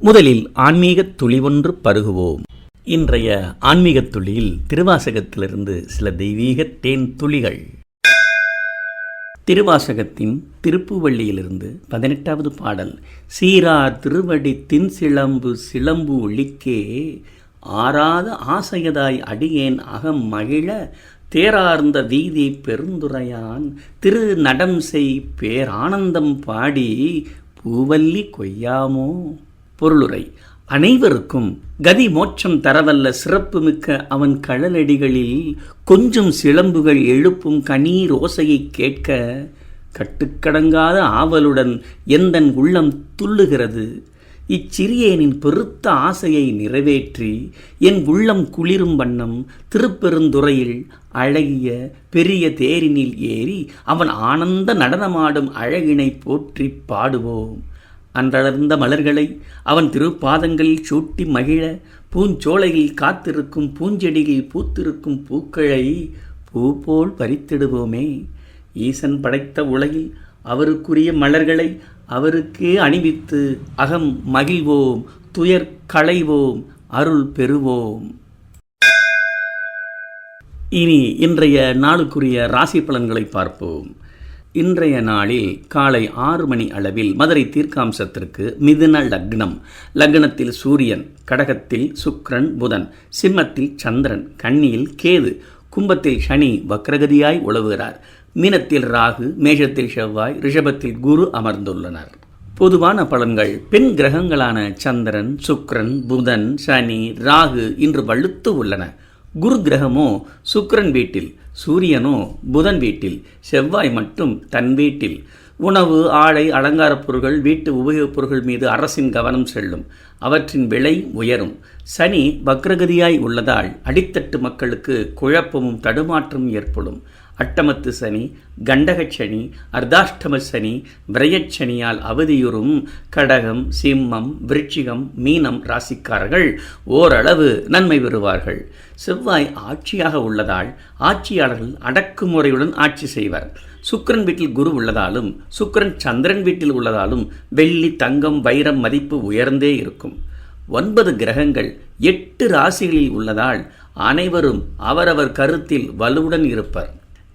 முதலில் ஆன்மீகத் துளி ஒன்று பருகுவோம். இன்றைய ஆன்மீகத் துளியில் திருவாசகத்திலிருந்து சில தெய்வீக தேன் துளிகள். திருவாசகத்தின் திருப்புவள்ளியிலிருந்து பதினெட்டாவது பாடல் சீரார் திருவடி தின் சிலம்பு சிலம்பு ஒளிக்கே ஆறாத ஆசையதாய் அடியேன் அகம் மகிழ தேரார்ந்த வீதி பெருந்துரையான் திரு நடம் செய் பேரானந்தம் பாடி பூவல்லி கொய்யாமோ? பொருளுரை. அனைவருக்கும் கதி மோட்சம் தரவல்ல சிறப்புமிக்க அவன் கழலடிகளில் கொஞ்சம் சிலம்புகள் எழுப்பும் கணீர் ஓசையை கேட்க கட்டுக்கடங்காத ஆவலுடன் எந்தன் உள்ளம் துள்ளுகிறது. இச்சிறியேனின் பெருத்த ஆசையை நிறைவேற்றி என் உள்ளம் குளிரும் வண்ணம் திருப்பெருந்துறையில் அழகிய பெரிய தேரினில் ஏறி அவன் ஆனந்த நடனமாடும் அழகினை போற்றி பாடுவோம். அன்றளர்ந்த மலர்களை அவன் திருப்பாதங்களில் சூட்டி மகிழ பூஞ்சோலையில் காத்திருக்கும் பூஞ்செடியில் பூத்திருக்கும் பூக்களை பூ போல் பறித்திடுவோமே. ஈசன் படைத்த உலகில் அவருக்குரிய மலர்களை அவருக்கே அணிவித்து அகம் மகிழ்வோம் துயர் களைவோம் அருள் பெறுவோம். இனி இன்றைய நாளுக்குரிய ராசி பலன்களை பார்ப்போம். இன்றைய நாளில் காலை ஆறு மணி அளவில் மதுரை தீர்க்காம்சத்திற்கு மிதுன லக்னம். லக்னத்தில் சூரியன் கடகத்தில் சுக்ரன் புதன் சிம்மத்தில் சந்திரன் கன்னியில் கேது கும்பத்தில் சனி வக்ரகதியாய் உழவுகிறார் மீனத்தில் ராகு மேஷத்தில் செவ்வாய் ரிஷபத்தில் குரு அமர்ந்துள்ளனர். பொதுவான பலன்கள் பெண் கிரகங்களான சந்திரன் சுக்ரன் புதன் சனி ராகு இன்று வலுத்து உள்ளன. குரு கிரகமோ சுக்ரன் வீட்டில் சூரியனோ புதன் வீட்டில் செவ்வாய் மட்டும் தன் வீட்டில். உணவு ஆடை அலங்காரப் பொருட்கள் வீட்டு உபயோகப் பொருட்கள் மீது அரசின் கவனம் செல்லும். அவற்றின் விலை உயரும். சனி வக்ரகதியாய் உள்ளதால் அடித்தட்டு மக்களுக்கு குழப்பமும் தடுமாற்றமும் ஏற்படும். அட்டமத்து சனி கண்டகச் சனி அர்த்தாஷ்டம சனி விரயச்சனியால் அவதியுறும் கடகம் சிம்மம் விருச்சிகம் மீனம் ராசிக்காரர்கள் ஓரளவு நன்மை பெறுவார்கள். செவ்வாய் ஆட்சியாக உள்ளதால் ஆட்சியாளர்கள் அடக்குமுறையுடன் ஆட்சி செய்வர். சுக்கிரன் வீட்டில் குரு உள்ளதாலும் சுக்கிரன் சந்திரன் வீட்டில் உள்ளதாலும் வெள்ளி தங்கம் வைரம் மதிப்பு உயர்ந்தே இருக்கும். ஒன்பது கிரகங்கள் எட்டு ராசிகளில் உள்ளதால் அனைவரும் அவரவர் கருத்தில் வலுவுடன் இருப்பர்.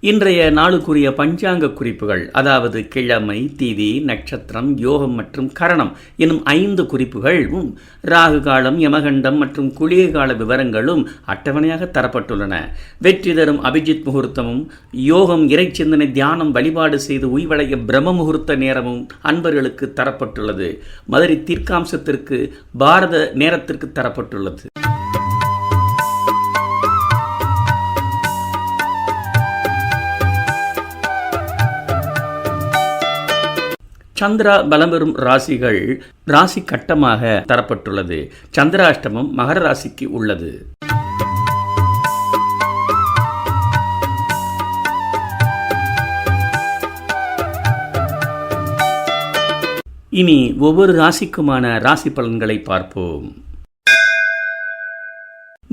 இன்றைய நாளுக்குரிய பஞ்சாங்க குறிப்புகள் அதாவது கிழமை திதி நட்சத்திரம் யோகம் மற்றும் கரணம் எனும் ஐந்து குறிப்புகளும் ராகு காலம் யமகண்டம் மற்றும் குளிகை கால விவரங்களும் அட்டவணையாக தரப்பட்டுள்ளன. வெற்றி தரும் அபிஜித் முகூர்த்தமும் யோகம் இறைச்சிந்தனை தியானம் வழிபாடு செய்து உய்வடைய பிரம்ம முகூர்த்த நேரமும் அன்பர்களுக்கு தரப்பட்டுள்ளது. மதுரை தீர்க்காம்சத்திற்கு பாரத நேரத்திற்கு தரப்பட்டுள்ளது. சந்திரா பலம் பெறும் ராசிகள் ராசி கட்டமாக தரப்பட்டுள்ளது. சந்திராஷ்டமம் மகர ராசிக்கு உள்ளது. இனி ஒவ்வொரு ராசிக்குமான ராசி பலன்களை பார்ப்போம்.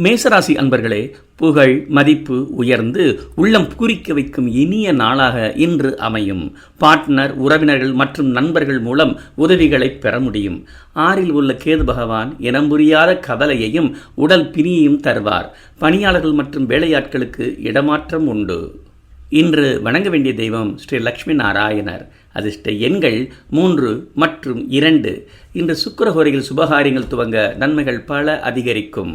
மேசராசி அன்பர்களே புகழ் மதிப்பு உயர்ந்து உள்ளம் பூரிக்க வைக்கும் இனிய நாளாக இன்று அமையும். பார்ட்னர் உறவினர்கள் மற்றும் நண்பர்கள் மூலம் உதவிகளை பெற முடியும். ஆறில் உள்ள கேது பகவான் இனம் புரியாத கவலையையும் உடல் பிணியையும் தருவார். பணியாளர்கள் மற்றும் வேலையாட்களுக்கு இடமாற்றம் உண்டு. இன்று வணங்க வேண்டிய தெய்வம் ஸ்ரீ லக்ஷ்மி நாராயணர். அதிர்ஷ்ட எண்கள் மூன்று மற்றும் இரண்டு. இன்று சுக்கரஹோரையில் சுபகாரியங்கள் துவங்க நன்மைகள் பல அதிகரிக்கும்.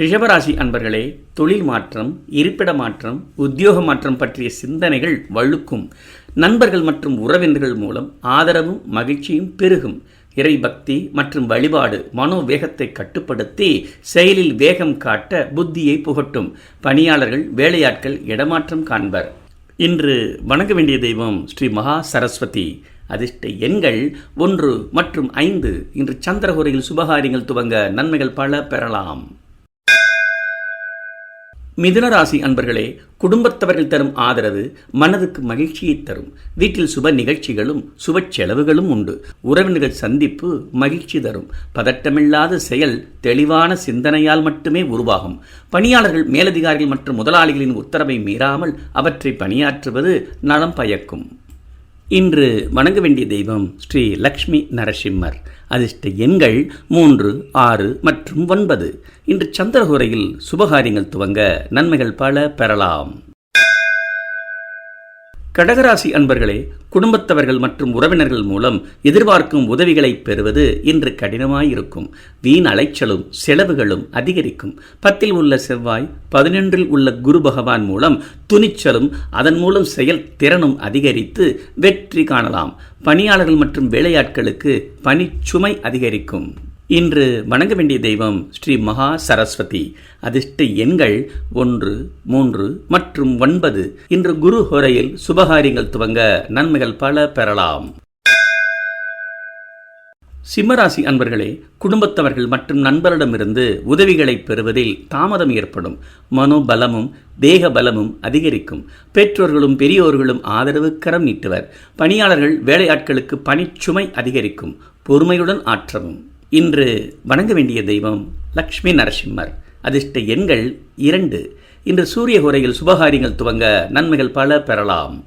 ரிஷபராசி அன்பர்களே தொழில் மாற்றம் இருப்பிட மாற்றம் உத்தியோக மாற்றம் பற்றிய சிந்தனைகள் வழுக்கும். நண்பர்கள் மற்றும் உறவினர்கள் மூலம் ஆதரவும் மகிழ்ச்சியும் பெருகும். இறைபக்தி மற்றும் வழிபாடு மனோவேகத்தை கட்டுப்படுத்தி செயலில் வேகம் காட்ட புத்தியை புகட்டும். பணியாளர்கள் வேலையாட்கள் இடமாற்றம் காண்பர். இன்று வணங்க வேண்டிய தெய்வம் ஸ்ரீ மகா சரஸ்வதி. அதிர்ஷ்ட எண்கள் ஒன்று மற்றும் ஐந்து. இன்று சந்திரகுரையில் சுபகாரியங்கள் துவங்க நன்மைகள் பல பெறலாம். மிதுனராசி அன்பர்களே குடும்பத்தவர்கள் தரும் ஆதரவு மனதுக்கு மகிழ்ச்சியை தரும். வீட்டில் சுப நிகழ்ச்சிகளும் சுப செலவுகளும் உண்டு. உறவினர்கள் சந்திப்பு மகிழ்ச்சி தரும். பதட்டமில்லாத செயல் தெளிவான சிந்தனையால் மட்டுமே உருவாகும். பணியாளர்கள் மேலதிகாரிகள் மற்றும் முதலாளிகளின் உத்தரவை மீறாமல் அவற்றை பணியாற்றுவது நலம் பயக்கும். இன்று வணங்க வேண்டிய தெய்வம் ஸ்ரீ லக்ஷ்மி நரசிம்மர். அதிர்ஷ்ட எண்கள் மூன்று ஆறு மற்றும் ஒன்பது. இன்று சந்திரகுரையில் சுபகாரியங்கள் துவங்க நன்மைகள் பல பெறலாம். கடகராசி அன்பர்களே குடும்பத்தவர்கள் மற்றும் உறவினர்கள் மூலம் எதிர்பார்க்கும் உதவிகளை பெறுவது இன்று கடினமாயிருக்கும். வீண் அலைச்சலும் செலவுகளும் அதிகரிக்கும். பத்தில் உள்ள செவ்வாய் பதினொன்றில் உள்ள குரு பகவான் மூலம் துணிச்சலும் அதன் மூலம் செயல் திறனும் அதிகரித்து வெற்றி காணலாம். பணியாளர்கள் மற்றும் வேலையாட்களுக்கு பணிச்சுமை அதிகரிக்கும். இன்று வணங்க வேண்டிய தெய்வம் ஸ்ரீ மகா சரஸ்வதி. அதிர்ஷ்ட எண்கள் ஒன்று மூன்று மற்றும் ஒன்பது. இன்று குரு ஹொரையில் சுபகாரியங்கள் துவங்க நன்மைகள் பல பெறலாம். சிம்மராசி அன்பர்களே குடும்பத்தவர்கள் மற்றும் நண்பரிடமிருந்து உதவிகளை பெறுவதில் தாமதம் ஏற்படும். மனோபலமும் தேக பலமும் அதிகரிக்கும். பெற்றோர்களும் பெரியோர்களும் ஆதரவு கரம் நீட்டுவர். பணியாளர்கள் வேலையாட்களுக்கு பணிச்சுமை அதிகரிக்கும். பொறுமையுடன் ஆற்றவும். இன்று வணங்க வேண்டிய தெய்வம் லக்ஷ்மி நரசிம்மர். அதிர்ஷ்ட எண்கள் இரண்டு. இன்று சூரிய உரையில் சுபகாரியங்கள் துவங்க நன்மைகள் பல பெறலாம்.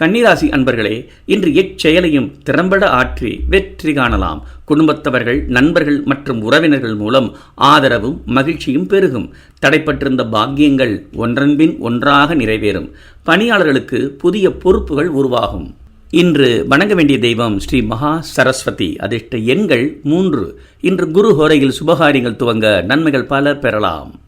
கன்னிராசி அன்பர்களே இன்று எச்செயலையும் திறம்பட ஆற்றி வெற்றி காணலாம். குடும்பத்தவர்கள் நண்பர்கள் மற்றும் உறவினர்கள் மூலம் ஆதரவும் மகிழ்ச்சியும் பெருகும். தடைப்பட்டிருந்த பாக்கியங்கள் ஒன்றன்பின் ஒன்றாக நிறைவேறும். பணியாளர்களுக்கு புதிய பொறுப்புகள் உருவாகும். இன்று வணங்க வேண்டிய தெய்வம் ஸ்ரீ மகா சரஸ்வதி. அதிர்ஷ்ட எண்கள் மூன்று. இன்று குரு ஹோரையில் சுபகாரியங்கள் துவங்க நன்மைகள் பல பெறலாம்.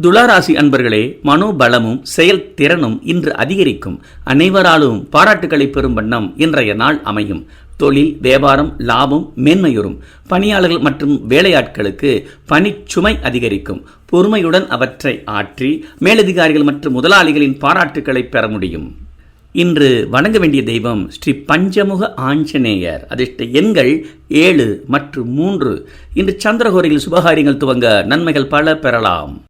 துளாராசி அன்பர்களே மனோபலமும் செயல் திறனும் இன்று அதிகரிக்கும். அனைவராலும் பாராட்டுகளை பெறும் வண்ணம் இன்றைய நாள் அமையும். தொழில் வியாபாரம் லாபம் மேன்மையுறும். பணியாளர்கள் மற்றும் வேலையாட்களுக்கு பணிச்சுமை அதிகரிக்கும். பொறுமையுடன் அவற்றை ஆற்றி மேலதிகாரிகள் மற்றும் முதலாளிகளின் பாராட்டுகளை பெற முடியும். இன்று வணங்க வேண்டிய தெய்வம் ஸ்ரீ பஞ்சமுக ஆஞ்சநேயர். அதிர்ஷ்ட எண்கள் ஏழு மற்றும் மூன்று. இன்று சந்திரகோரையில் சுபகாரியங்கள் துவங்க நன்மைகள் பல பெறலாம்.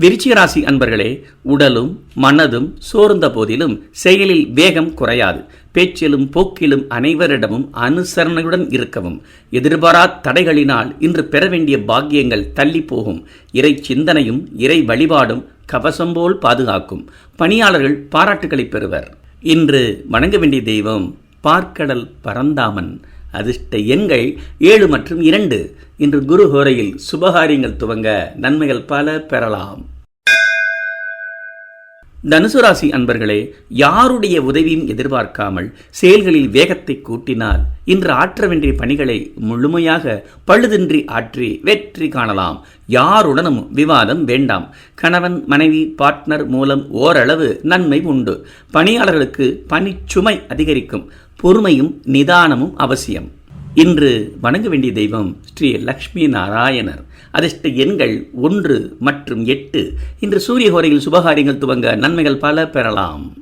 விருச்சிகராசி அன்பர்களே உடலும் மனதும் சோர்ந்த போதிலும் செயலில் வேகம் குறையாது. பேச்சிலும் போக்கிலும் அனைவரிடமும் அனுசரணையுடன் இருக்கவும். எதிர்பாரா தடைகளினால் இன்று பெற வேண்டிய பாக்கியங்கள் தள்ளி போகும். இறை சிந்தனையும் இறை வழிபாடும் கவசம் போல் பாதுகாக்கும். பணியாளர்கள் பாராட்டுகளை பெறுவர். இன்று வணங்க வேண்டிய தெய்வம் பார்க்கடல் பரந்தாமன். அதிர்ஷ்ட எண்கள் ஏழு மற்றும் இரண்டு. இன்று குரு ஹோரையில் சுபகாரியங்கள் துவங்க நன்மைகள் பல பெறலாம். தனுசு ராசி அன்பர்களே யாருடைய உதவியும் எதிர்பார்க்காமல் செயல்களில் வேகத்தை கூட்டினால் இன்று ஆற்ற வேண்டிய பணிகளை முழுமையாக பழுதின்றி ஆற்றி வெற்றி காணலாம். யாருடனும் விவாதம் வேண்டாம். கணவன் மனைவி பார்ட்னர் மூலம் ஓரளவு நன்மை உண்டு. பணியாளர்களுக்கு பணிச்சுமை அதிகரிக்கும். பொறுமையும் நிதானமும் அவசியம். இன்று வணங்க வேண்டிய தெய்வம் ஸ்ரீ லக்ஷ்மி நாராயணர். அதிர்ஷ்ட எண்கள் ஒன்று மற்றும் எட்டு. இன்று சூரிய ஹோரையில் சுபகாரியங்கள் துவங்க நன்மைகள் பல பெறலாம்.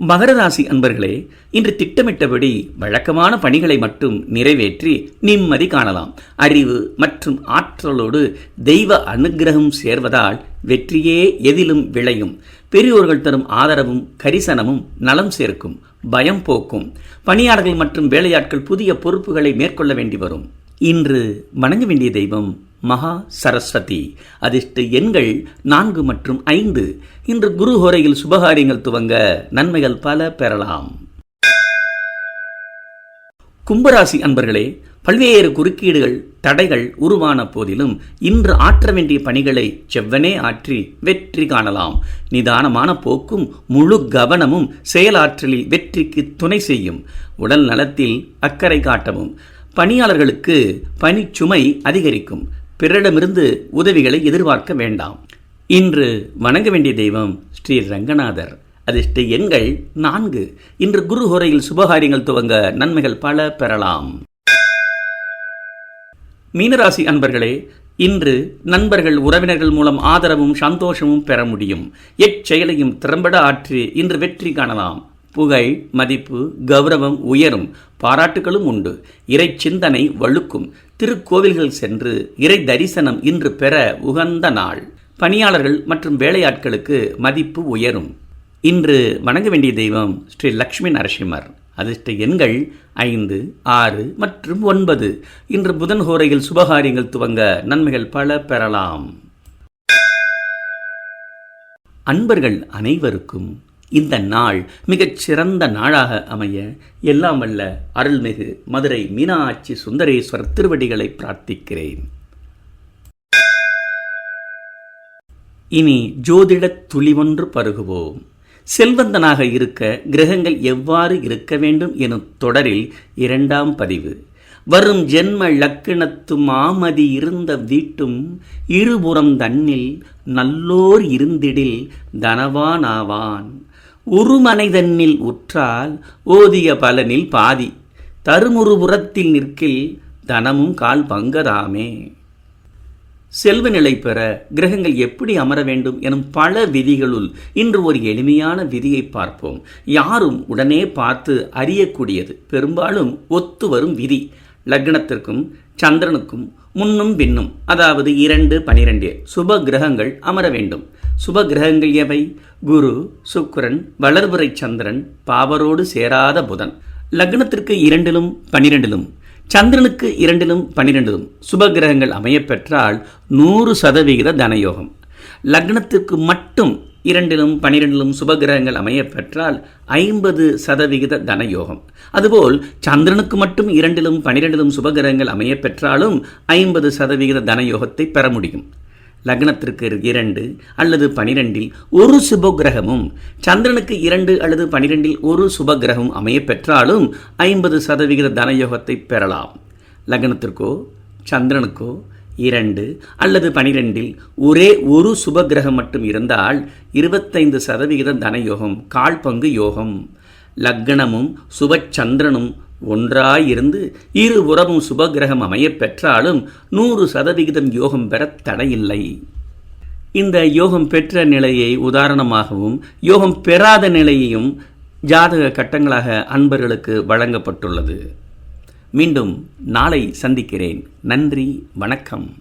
மகர ராசி அன்பர்களே இன்று திட்டமிட்டபடி வழக்கமான பணிகளை மட்டும் நிறைவேற்றி நிம்மதி காணலாம். அறிவு மற்றும் ஆற்றலோடு தெய்வ அனுக்கிரகம் சேர்வதால் வெற்றியே எதிலும் விளையும். பெரியோர்கள் தரும் ஆதரவும் கரிசனமும் நலம் சேர்க்கும். பயம் போக்கும். பணியாளர்கள் மற்றும் வேலையாட்கள் புதிய பொறுப்புகளை மேற்கொள்ள வேண்டி வரும். இன்று வணங்க வேண்டிய தெய்வம் மகா சரஸ்வதி. அதிர்ஷ்ட எண்கள் நான்கு மற்றும் ஐந்து. இன்று குரு ஹோரையில் சுபகாரியங்கள் துவங்க நன்மைகள் பல பெறலாம். கும்பராசி அன்பர்களே பல்வேறு குறுக்கீடுகள் தடைகள் உருவான போதிலும் இன்று ஆற்ற வேண்டிய பணிகளை செவ்வனே ஆற்றி வெற்றி காணலாம். நிதானமான போக்கும் முழு கவனமும் செயலாற்றலில் வெற்றிக்கு துணை செய்யும். உடல் நலத்தில் அக்கறை காட்டவும். பணியாளர்களுக்கு பணிச்சுமை அதிகரிக்கும். பிறரிடமிருந்து உதவிகளை எதிர்பார்க்க வேண்டாம். இன்று வணங்க வேண்டிய தெய்வம் ஸ்ரீ ரங்கநாதர். அதிர்ஷ்ட எண்கள் நான்கு. இன்று குரு ஹோரையில் சுபகாரியங்கள் துவங்க நன்மைகள் பல பெறலாம். மீனராசி அன்பர்களே இன்று நண்பர்கள் உறவினர்கள் மூலம் ஆதரவும் சந்தோஷமும் பெற முடியும். எச்செயலையும் திறம்பட ஆற்றி இன்று வெற்றி காணலாம். புகை மதிப்பு கௌரவம் உயரும். பாராட்டுகளும் உண்டு. இறை சிந்தனை வழுக்கும். திருக்கோவில்கள் சென்று இறை தரிசனம் இன்று பெற உகந்த நாள். பணியாளர்கள் மற்றும் வேலையாட்களுக்கு மதிப்பு உயரும். இன்று வணங்க வேண்டிய தெய்வம் ஸ்ரீ லக்ஷ்மி நரசிம்மர். அதிர்ஷ்ட எண்கள் ஐந்து ஆறு மற்றும் ஒன்பது. இன்று புதன் ஹோரையில் சுபகாரியங்கள் துவங்க நன்மைகள் பல பெறலாம். அன்பர்கள் அனைவருக்கும் இந்த நாள் மிகச் சிறந்த நாளாக அமைய எல்லாம் வல்ல அருள்மிகு மதுரை மீனாட்சி சுந்தரேஸ்வரர் திருவடிகளை பிரார்த்திக்கிறேன். இனி ஜோதிடத் ஒன்று பருகுவோம். செல்வந்தனாக இருக்க கிரகங்கள் எவ்வாறு இருக்க வேண்டும் எனும் தொடரில் இரண்டாம் பதிவு. வரும் ஜென்ம லக்கினத்து மாமதி இருந்த வீட்டும் இருபுறம் தன்னில் நல்லோர் இருந்திடில் தனவானாவான். உருமனை தன்னில் உற்றால் ஓதிய பலனில் பாதி. தருமுறுபுறத்தில் நிற்கில் தனமும் கால் பங்கதாமே. செல்வ நிலை பெற கிரகங்கள் எப்படி அமர வேண்டும் எனும் பல விதிகளுள் இன்று ஒரு எளிமையான விதியை பார்ப்போம். யாரும் உடனே பார்த்து அறியக்கூடியது. பெரும்பாலும் ஒத்து வரும் விதி. லக்னத்திற்கும் சந்திரனுக்கும் முன்னும் பின்னும் அதாவது இரண்டு பனிரெண்டு சுப கிரகங்கள் அமர வேண்டும். சுப கிரகங்கள் எவை? குரு சுக்கரன் வளர்புரை சந்திரன் பாவரோடு சேராத புதன். லக்னத்திற்கு இரண்டிலும் பனிரெண்டிலும் சந்திரனுக்கு இரண்டிலும் பனிரெண்டிலும் சுப கிரகங்கள் அமையப்பெற்றால் நூறு சதவிகித தனயோகம். லக்னத்திற்கு மட்டும் இரண்டிலும் பனிரெண்டிலும் சுபகிரகங்கள் அமையப்பெற்றால் ஐம்பது சதவிகித தனயோகம். அதுபோல் சந்திரனுக்கு மட்டும் இரண்டிலும் பனிரெண்டிலும் சுபகிரகங்கள் அமையப்பெற்றாலும் ஐம்பது சதவிகித தனயோகத்தை பெற முடியும். லக்னத்திற்கு இரண்டு அல்லது பனிரெண்டில் ஒரு சுபகிரகமும் சந்திரனுக்கு இரண்டு அல்லது பனிரெண்டில் ஒரு சுபகிரகமும் அமையப்பெற்றாலும் ஐம்பது சதவிகித தனயோகத்தை பெறலாம். லக்னத்திற்கோ சந்திரனுக்கோ இரண்டு அல்லது பனிரெண்டில் ஒரே ஒரு சுபகிரகம் மட்டும் இருந்தால் இருபத்தைந்து சதவிகித தனயோகம் கால் பங்கு யோகம். லக்னமும் சுபச்சந்திரனும் ஒன்றாயிருந்து இருபுறமும் சுபகிரகம் அமையப் பெற்றாலும் நூறு சதவிகிதம் யோகம் பெற தடையில்லை. இந்த யோகம் பெற்ற நிலையை உதாரணமாகவும் யோகம் பெறாத நிலையையும் ஜாதக கட்டங்களாக அன்பர்களுக்கு வழங்கப்பட்டுள்ளது. மீண்டும் நாளை சந்திக்கிறேன். நன்றி வணக்கம்.